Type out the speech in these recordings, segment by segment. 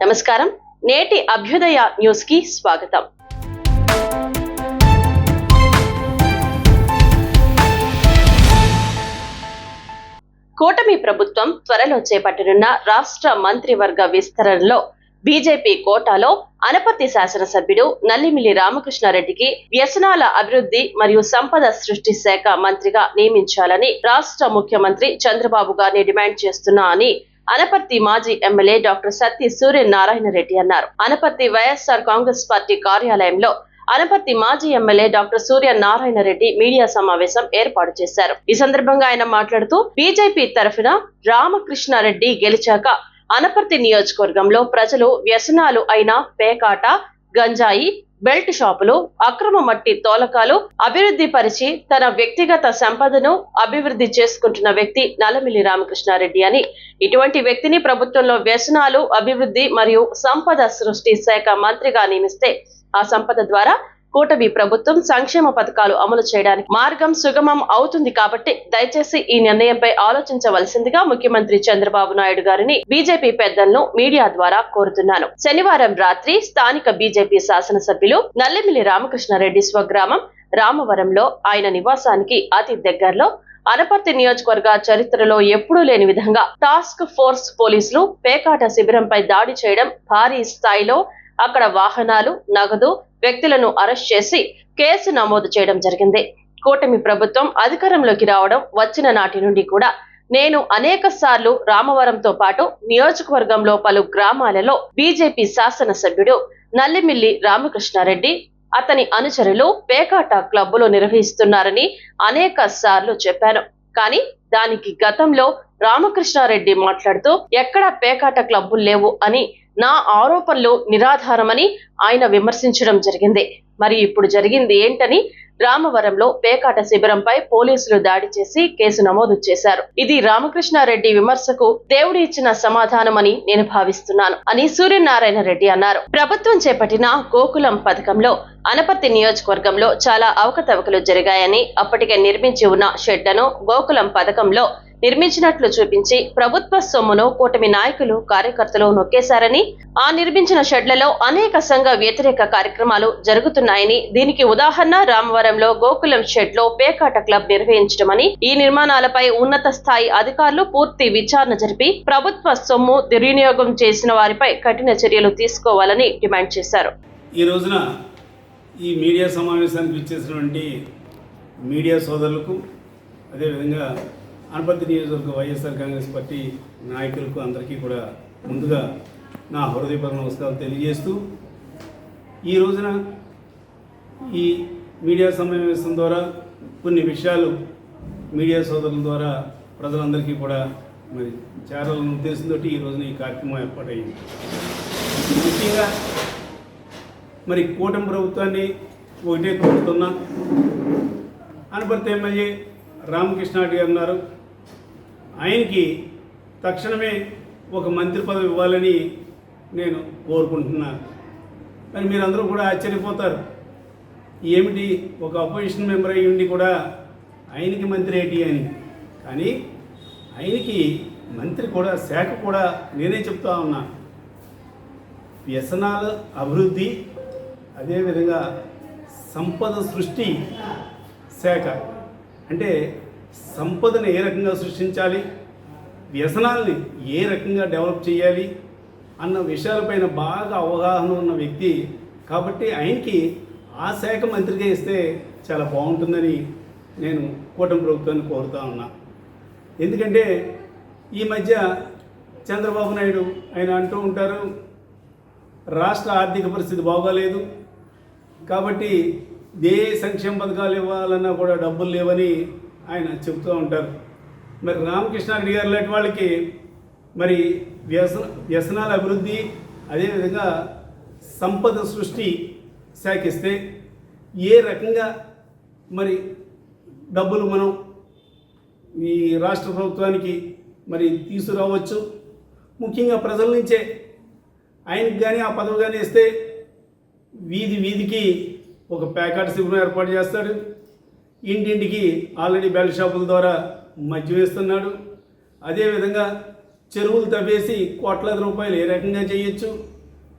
నమస్కారం. నేటి అభ్యుదయ న్యూస్కి స్వాగతం. కూటమి ప్రభుత్వం త్వరలో చేపట్టనున్న రాష్ట్ర మంత్రివర్గ విస్తరణలో బీజేపీ కోటాలో అనపర్తి శాసనసభ్యుడు నల్లిమిల్లి రామకృష్ణారెడ్డికి వ్యసనాల అభివృద్ధి మరియు సంపద సృష్టి శాఖ మంత్రిగా నియమించాలని రాష్ట్ర ముఖ్యమంత్రి చంద్రబాబు గారిని డిమాండ్ చేస్తున్నా అని అనపర్తి మాజీ ఎమ్మెల్యే డాక్టర్ సత్తి సూర్యనారాయణ రెడ్డి అన్నారు. అనపర్తి వైఎస్ఆర్ కాంగ్రెస్ పార్టీ కార్యాలయంలో అనపర్తి మాజీ MLA doctor Surya Narayana Reddy media సమావేశం ఏర్పాటు చేశారు. ఈ సందర్భంగా ఆయన మాట్లాడుతూ బీజేపీ తరఫున రామకృష్ణారెడ్డి గెలిచాక అనపర్తి నియోజకవర్గంలో ప్రజలు వ్యసనాలు అయిన పేకాట గంజాయి బెల్ట్ షాపులు అక్రమ మట్టి తోలకాలు అభివృద్ధి పరిచి తన వ్యక్తిగత సంపదను అభివృద్ధి చేసుకుంటున్న వ్యక్తి నలమిలి రామకృష్ణారెడ్డి అని. ఇటువంటి వ్యక్తిని ప్రభుత్వంలో వ్యసనాలు అభివృద్ధి మరియు సంపద సృష్టి శాఖ మంత్రిగా నియమిస్తే ఆ సంపద ద్వారా కూటమి ప్రభుత్వం సంక్షేమ పథకాలు అమలు చేయడానికి మార్గం సుగమం అవుతుంది కాబట్టి దయచేసి ఈ నిర్ణయంపై ఆలోచించవలసిందిగా ముఖ్యమంత్రి చంద్రబాబు నాయుడు గారిని బీజేపీ పెద్దలను మీడియా ద్వారా కోరుతున్నాను. శనివారం రాత్రి స్థానిక బీజేపీ శాసనసభ్యులు నల్లిమిలి రామకృష్ణారెడ్డి స్వగ్రామం రామవరంలో ఆయన నివాసానికి అతి దగ్గరలో అనపర్తి నియోజకవర్గ చరిత్రలో ఎప్పుడూ లేని విధంగా టాస్క్ ఫోర్స్ పోలీసులు పేకాట శిబిరంపై దాడి చేయడం భారీ స్థాయిలో అక్కడ వాహనాలు నగదు వ్యక్తులను అరెస్ట్ చేసి కేసు నమోదు చేయడం జరిగింది. కూటమి ప్రభుత్వం అధికారంలోకి రావడం వచ్చిన నాటి నుండి కూడా నేను అనేక సార్లు రామవరంతో పాటు నియోజకవర్గంలో పలు గ్రామాలలో బీజేపీ శాసనసభ్యుడు నల్లిమిల్లి రామకృష్ణారెడ్డి అతని అనుచరులు పేకాట క్లబ్బులు నిర్వహిస్తున్నారని అనేక సార్లు చెప్పాను. కానీ దానికి గతంలో రామకృష్ణారెడ్డి మాట్లాడుతూ ఎక్కడ పేకాట క్లబ్బులు లేవు అని నా ఆరోపణలు నిరాధారమని ఆయన విమర్శించడం జరిగింది. మరి ఇప్పుడు జరిగింది ఏంటని రామవరంలో పేకాట శిబిరంపై పోలీసులు దాడి చేసి కేసు నమోదు చేశారు. ఇది రామకృష్ణారెడ్డి విమర్శకు దేవుడు ఇచ్చిన సమాధానమని నేను భావిస్తున్నాను అని సూర్యనారాయణ రెడ్డి అన్నారు. ప్రభుత్వం చేపట్టిన గోకులం పథకంలో అనపర్తి నియోజకవర్గంలో చాలా అవకతవకలు జరిగాయని అప్పటికే నిర్మించి ఉన్న షెడ్లను గోకులం పథకంలో నిర్మించినట్లు చూపించి ప్రభుత్వ సొమ్మును కూటమి నాయకులు కార్యకర్తలు నొక్కేశారని ఆ నిర్మించిన షెడ్లలో అనేక సంఘ వ్యతిరేక కార్యక్రమాలు జరుగుతున్నాయని దీనికి ఉదాహరణ రామవరంలో గోకులం షెడ్లో పేకాట క్లబ్ నిర్వహించడమని ఈ నిర్మాణాలపై ఉన్నత స్థాయి అధికారులు పూర్తి విచారణ జరిపి ప్రభుత్వ సొమ్ము దుర్వినియోగం చేసిన వారిపై కఠిన చర్యలు తీసుకోవాలని డిమాండ్ చేశారు. ఈ రోజున ఈ మీడియా సమావేశానికి వచ్చేసినటువంటి మీడియా సోదరులకు అదేవిధంగా అనపర్తి నియోజకవర్గ వైఎస్ఆర్ కాంగ్రెస్ పార్టీ నాయకులకు అందరికీ కూడా ముందుగా నా హృదయపూర్వక నమస్కారం తెలియజేస్తూ ఈ రోజున ఈ మీడియా సమావేశం ద్వారా కొన్ని విషయాలు మీడియా సోదరుల ద్వారా ప్రజలందరికీ కూడా మరి చేరాలన్న ఉద్దేశంతో ఈ రోజున ఈ కార్యక్రమం ఏర్పాటైంది ముఖ్యంగా మరి కూటమి ప్రభుత్వాన్ని ఒకటే కోరుతున్నా. అనపర్తి ఎమ్మెల్యే రామకృష్ణ గారు ఉన్నారు. ఆయనకి తక్షణమే ఒక మంత్రి పదవి ఇవ్వాలని నేను కోరుకుంటున్నాను. మరి మీరందరూ కూడా ఆశ్చర్యపోతారు. ఏమిటి? ఒక అపోజిషన్ మెంబర్ అయ్యి ఉండి కూడా ఆయనకి మంత్రి ఏంటి అని. కానీ ఆయనకి మంత్రి కూడా శాఖ కూడా నేనే చెప్తా ఉన్నా. వ్యసనాల అభివృద్ధి అదేవిధంగా సంపద సృష్టి శాఖ. అంటే సంపదను ఏ రకంగా సృష్టించాలి? వ్యసనాల్ని ఏ రకంగా డెవలప్ చేయాలి? అన్న విషయాలపైన బాగా అవగాహన ఉన్న వ్యక్తి కాబట్టి ఆయనకి ఆ శాఖ మంత్రిగా ఇస్తే చాలా బాగుంటుందని నేను కూటమి ప్రభుత్వాన్ని కోరుతా ఉన్నా. ఎందుకంటే ఈ మధ్య చంద్రబాబు నాయుడు ఆయన అంటూ ఉంటారు రాష్ట్ర ఆర్థిక పరిస్థితి బాగోలేదు. కాబట్టి ఏ సంక్షేమ పథకాలు ఇవ్వాలన్నా కూడా డబ్బులు లేవని ఆయన చెబుతూ ఉంటారు. మరి రామకృష్ణారెడ్డి గారు లాంటి వాళ్ళకి మరి వ్యసన వ్యసనాల అభివృద్ధి అదేవిధంగా సంపద సృష్టి శాఖిస్తే ఏ రకంగా మరి డబ్బులు మనం ఈ రాష్ట్ర ప్రభుత్వానికి మరి తీసుకురావచ్చు? ముఖ్యంగా ప్రజల నుంచే. ఆయనకి కానీ ఆ పదవి కానీ ఇస్తే వీధి వీధికి ఒక ప్యాకెట్ శిబిరం ఏర్పాటు చేస్తాడు. ఇంటింటికి ఆల్రెడీ బెల్ట్ షాపుల ద్వారా మద్యం వేస్తున్నాడు. అదేవిధంగా చెరువులు తవ్వేసి కోట్లాది రూపాయలు ఏ రకంగా చేయొచ్చు?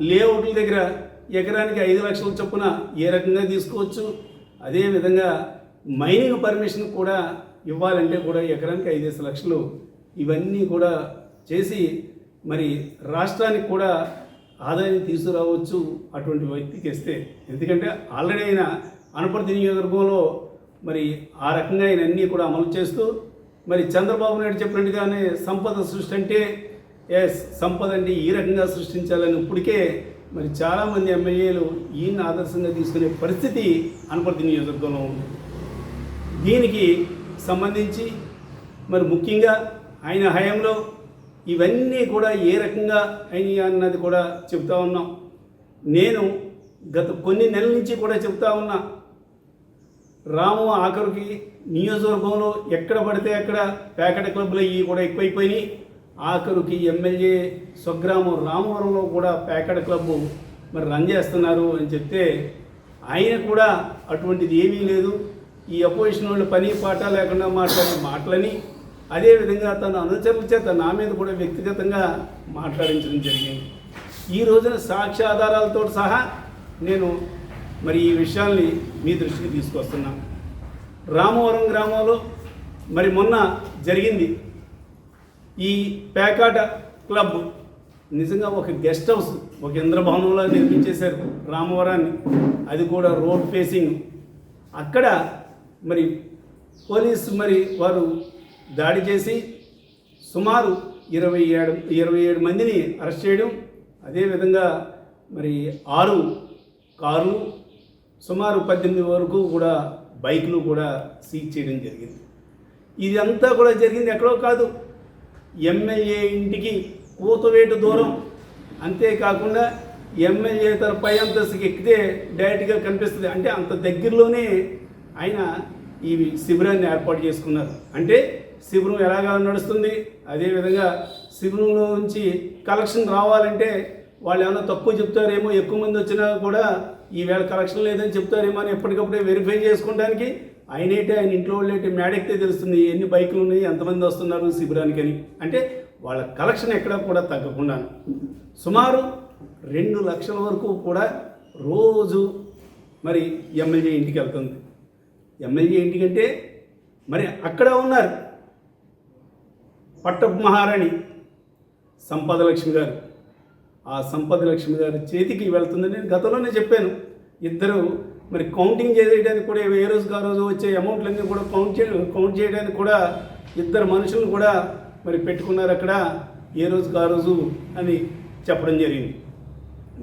లేఅవుట్ల దగ్గర ఎకరానికి ఐదు లక్షల చొప్పున ఏ రకంగా తీసుకోవచ్చు? అదేవిధంగా మైనింగ్ పర్మిషన్ కూడా ఇవ్వాలంటే కూడా ఎకరానికి ఐదేసి లక్షలు ఇవన్నీ కూడా చేసి మరి రాష్ట్రానికి కూడా ఆదాయం తీసుకురావచ్చు అటువంటి వ్యక్తికి ఇస్తే. ఎందుకంటే ఆల్రెడీ అయిన అనపర్తి నియోజకవర్గంలో మరి ఆ రకంగా ఆయన అన్నీ కూడా అమలు చేస్తూ మరి చంద్రబాబు నాయుడు చెప్పినట్టుగానే సంపద సృష్టి అంటే ఎస్ సంపద అంటే ఈ రకంగా సృష్టించాలని ఇప్పటికే మరి చాలామంది ఎమ్మెల్యేలు ఈయన ఆదర్శంగా తీసుకునే పరిస్థితి అనపర్తి నియోజకవర్గంలో ఉంది. దీనికి సంబంధించి మరి ముఖ్యంగా ఆయన హయాంలో ఇవన్నీ కూడా ఏ రకంగా అయినాయి అన్నది కూడా చెప్తా ఉన్నాం. నేను గత కొన్ని నెలల నుంచి కూడా చెప్తా ఉన్నా రాము ఆఖరికి నియోజకవర్గంలో ఎక్కడ పడితే అక్కడ ప్యాకెట్ క్లబ్లు ఇవి కూడా ఎక్కువైపోయినాయి. ఆఖరికి ఎమ్మెల్యే స్వగ్రామం రామవరంలో కూడా ప్యాకెట్ క్లబ్ మరి రన్ చేస్తున్నారు అని చెప్తే ఆయన కూడా అటువంటిది ఏమీ లేదు. ఈ అపోజిషన్ వాళ్ళు పని పాట లేకుండా మాట్లాడే మాటలని అదేవిధంగా తన అనుచరుల చేత నా మీద కూడా వ్యక్తిగతంగా మాట్లాడించడం జరిగింది. ఈ రోజున సాక్ష్యాధారాలతో సహా నేను మరి ఈ విషయాల్ని మీ దృష్టికి తీసుకొస్తున్నాం. రామవరం గ్రామంలో మరి మొన్న జరిగింది ఈ పేకాట క్లబ్. నిజంగా ఒక గెస్ట్ హౌస్ ఒక ఇంద్రభవనంలో నిర్మించేశారు రామవరాన్ని అది కూడా రోడ్ ఫేసింగ్. అక్కడ మరి పోలీసు మరి వారు దాడి చేసి సుమారు ఇరవై ఏడు ఇరవై ఏడు మందిని అరెస్ట్ చేయడం అదేవిధంగా మరి ఆరు కార్లు సుమారు పద్దెనిమిది వరకు కూడా బైక్ను కూడా సీజ్ చేయడం జరిగింది. ఇది అంతా కూడా జరిగింది ఎక్కడో కాదు. ఎమ్మెల్యే ఇంటికి కూతవేటు దూరం. అంతేకాకుండా ఎమ్మెల్యే తన పై అంతస్తుకి ఎక్కితే డైరెక్ట్గా కనిపిస్తుంది. అంటే అంత దగ్గరలోనే ఆయన ఈ శిబిరాన్ని ఏర్పాటు చేసుకున్నారు. అంటే శిబిరం ఎలాగా నడుస్తుంది అదేవిధంగా శిబిరంలో నుంచి కలెక్షన్ రావాలంటే వాళ్ళు ఏమైనా తక్కువ చెప్తారేమో ఎక్కువ మంది వచ్చినా కూడా ఈవేళ కలెక్షన్ లేదని చెప్తారేమో అని ఎప్పటికప్పుడే వెరిఫై చేసుకోవడానికి ఆయనేంటి ఆయన ఇంట్లో వాళ్ళేంటి మేడెక్తే తెలుస్తుంది ఎన్ని బైకులు ఉన్నాయి ఎంతమంది వస్తున్నారు శిబిరానికి అని. అంటే వాళ్ళ కలెక్షన్ ఎక్కడా కూడా తగ్గకుండా సుమారు రెండు లక్షల వరకు కూడా రోజు మరి ఎమ్మెల్యే ఇంటికి వెళ్తుంది. ఎమ్మెల్యే ఇంటికంటే మరి అక్కడ ఉన్నారు పట్టపు మహారాణి సంపద లక్ష్మి గారు. ఆ సంపద లక్ష్మి గారి చేతికి వెళ్తుందని నేను గతంలోనే చెప్పాను. ఇద్దరు మరి కౌంటింగ్ చేయడానికి కూడా ఏ రోజుకి ఆ రోజు వచ్చే అమౌంట్లన్నీ కూడా కౌంట్ చే కౌంట్ చేయడానికి కూడా ఇద్దరు మనుషులను కూడా మరి పెట్టుకున్నారు అక్కడ. ఏ రోజుకి ఆ రోజు అని చెప్పడం జరిగింది.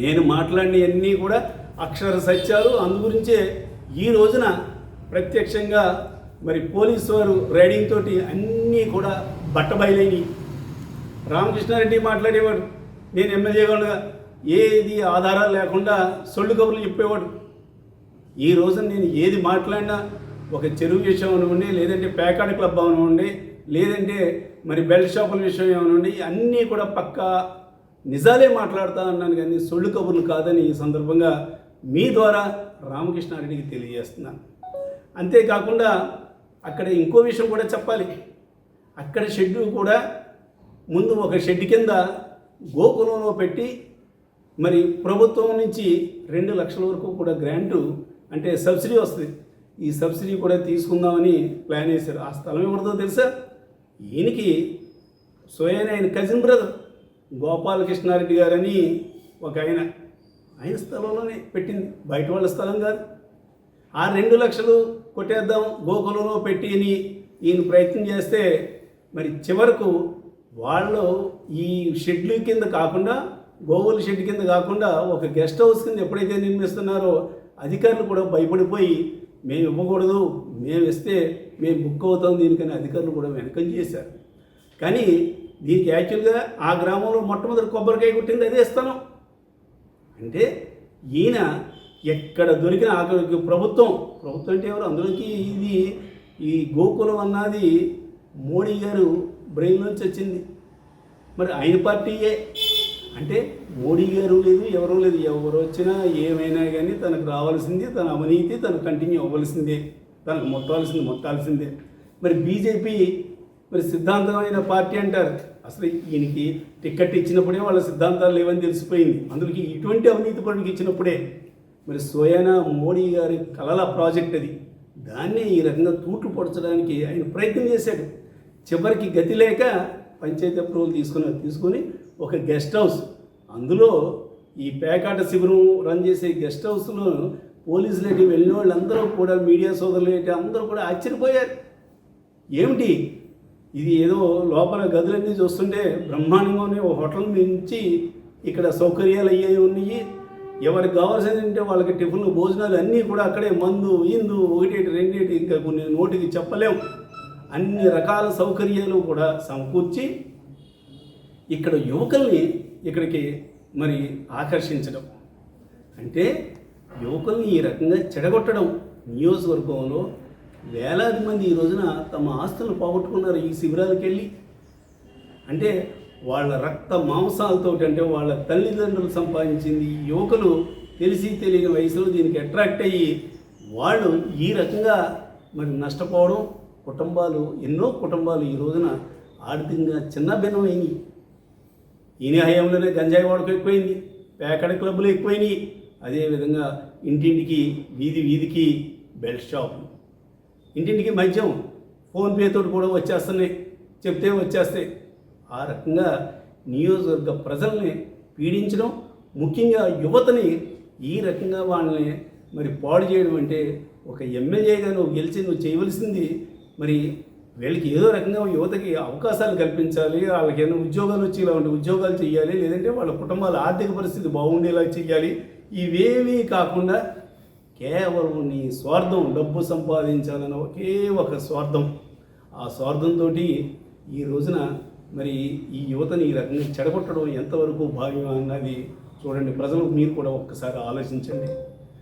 నేను మాట్లాడినవన్నీ కూడా అక్షర సత్యాలు. అందు గురించే ఈ రోజున ప్రత్యక్షంగా మరి పోలీసు వారు రైడింగ్ తోటి అన్నీ కూడా బట్టబయలైనవి రామకృష్ణారెడ్డి మాట్లాడేవాడు. నేను ఎమ్మెల్యేగా ఉండగా ఏది ఆధారాలు లేకుండా సొల్లు కబుర్లు చెప్పేవాడు. ఈ రోజున నేను ఏది మాట్లాడినా ఒక చెరువు విషయం అవనివ్వండి లేదంటే పేకాడ క్లబ్ అవనివ్వండి లేదంటే మరి బెల్ట్ షాపుల విషయం ఏమనండి అన్నీ కూడా పక్కా నిజాలే మాట్లాడుతా అన్నాను కానీ సొళ్ళు కబుర్లు కాదని ఈ సందర్భంగా మీ ద్వారా రామకృష్ణారెడ్డికి తెలియజేస్తున్నాను. అంతేకాకుండా అక్కడ ఇంకో విషయం కూడా చెప్పాలి. అక్కడ షెడ్ కూడా ముందు ఒక షెడ్ కింద గోకులంలో పెట్టి మరి ప్రభుత్వం నుంచి రెండు లక్షల వరకు కూడా గ్రాంటు అంటే సబ్సిడీ వస్తుంది. ఈ సబ్సిడీ కూడా తీసుకుందామని ప్లాన్ చేశారు. ఆ స్థలం ఎవరిదో తెలుసా? ఈయనకి సోయన్ ఆయన కజిన్ బ్రదర్ గోపాలకృష్ణారెడ్డి గారని ఒక ఆయన. ఆయన స్థలంలోనే పెట్టింది. బయట వాళ్ళ స్థలం కాదు. ఆ రెండు లక్షలు కొట్టేద్దాం గోకులంలో పెట్టి అని ఈయన ప్రయత్నం చేస్తే మరి చివరకు వాళ్ళు ఈ షెడ్లు కింద కాకుండా గోవుల షెడ్ కింద కాకుండా ఒక గెస్ట్ హౌస్ కింద ఎప్పుడైతే నిర్మిస్తున్నారో అధికారులు కూడా భయపడిపోయి మేము ఇవ్వకూడదు మేము ఇస్తే మేము బుక్ అవుతాం దీనికని అధికారులు కూడా వెనకం చేశారు. కానీ దీనికి యాక్చువల్గా ఆ గ్రామంలో మొట్టమొదటి కొబ్బరికాయ కొట్టింది అదే ఇస్తాను అంటే ఈయన ఎక్కడ దొరికిన ఆఖరికి ప్రభుత్వం ప్రభుత్వం అంటే ఎవరు? అందులోకి ఇది ఈ గోకులం అన్నది మోడీ గారు బ్రెయిన్ నుంచి వచ్చింది. మరి ఆయన పార్టీయే. అంటే మోడీ గారు లేదు ఎవరూ లేదు. ఎవరు వచ్చినా ఏమైనా కానీ తనకు రావాల్సింది తన అవినీతి తను కంటిన్యూ అవ్వాల్సిందే. తనకు మొత్తాల్సింది మొత్తాల్సిందే మరి బీజేపీ మరి సిద్ధాంతమైన పార్టీ అంటారు. అసలు ఈయనకి టికెట్ ఇచ్చినప్పుడే వాళ్ళ సిద్ధాంతాలు లేవని తెలిసిపోయింది. అందులోకి ఇటువంటి అవినీతి పనులకు ఇచ్చినప్పుడే మరి సోయానా మోడీ గారి కలల ప్రాజెక్ట్ అది. దాన్ని ఈ రకంగా తూట్లు పొడచడానికి ఆయన ప్రయత్నం చేశాడు. చివరికి గతి లేక పంచాయతీ అప్రూవల్ తీసుకుని తీసుకొని ఒక గెస్ట్ హౌస్. అందులో ఈ పేకాట శిబిరం రన్ చేసే గెస్ట్ హౌస్లో పోలీసులకి వెళ్ళిన వాళ్ళందరూ కూడా మీడియా సోదరులు ఏంటి అందరూ కూడా ఆశ్చర్యపోయారు. ఏమిటి? ఇది ఏదో లోపల గదులన్నీ చూస్తుంటే బ్రహ్మాండంగానే ఒక హోటల్ నుంచి ఇక్కడ సౌకర్యాలు అయ్యాయి ఉన్నాయి. ఎవరికి కావాల్సింది అంటే వాళ్ళకి టిఫిన్లు భోజనాలు అన్నీ కూడా అక్కడే మందు ఇందు ఒకటేటి రెండేటి ఇంకా కొన్ని నోటికి చెప్పలేం. అన్ని రకాల సౌకర్యాలు కూడా సమకూర్చి ఇక్కడ యువకుల్ని ఇక్కడికి మరి ఆకర్షించడం. అంటే యువకుల్ని ఈ రకంగా చెడగొట్టడం. నియోజకవర్గంలో వేలాది మంది ఈ రోజున తమ ఆస్తులు పోగొట్టుకున్నారు ఈ శిబిరాలకు వెళ్ళి అంటే వాళ్ళ రక్త మాంసాలతో అంటే వాళ్ళ తల్లిదండ్రులు సంపాదించింది యువకులు తెలిసి తెలియని వయసులో దీనికి అట్రాక్ట్ అయ్యి వాళ్ళు ఈ రకంగా మరి నష్టపోవడం కుటుంబాలు ఎన్నో కుటుంబాలు ఈ రోజున ఆర్థికంగా చిన్న భిన్నమైనవి ఈయన హయాంలోనే గంజాయి వాడకం ఎక్కువైంది పేకడ క్లబ్బులు ఎక్కువైనాయి. అదేవిధంగా ఇంటింటికి వీధి వీధికి బెల్ట్ షాపులు ఇంటింటికి మద్యం ఫోన్పే తోటి కూడా వచ్చేస్తున్నాయి చెప్తే వచ్చేస్తాయి. ఆ రకంగా నియోజకవర్గ ప్రజల్ని పీడించడం ముఖ్యంగా యువతని ఈ రకంగా వాళ్ళని మరి పాడు చేయడం అంటే ఒక ఎమ్మెల్యేగా నువ్వు గెలిచి నువ్వు చేయవలసింది మరి వీళ్ళకి ఏదో రకంగా యువతకి అవకాశాలు కల్పించాలి వాళ్ళకి ఏమైనా ఉద్యోగాలు వచ్చి ఇలాంటి ఉద్యోగాలు చేయాలి లేదంటే వాళ్ళ కుటుంబాల ఆర్థిక పరిస్థితి బాగుండేలా చేయాలి ఇవేమీ కాకుండా కేవలం నీ స్వార్థం డబ్బు సంపాదించాలన్న ఒకే ఒక స్వార్థం. ఆ స్వార్థంతో ఈ రోజున మరి ఈ యువతని ఈ రకంగా చెడగొట్టడం ఎంతవరకు భావ్యం అన్నది చూడండి. ప్రజలు మీరు కూడా ఒక్కసారి ఆలోచించండి.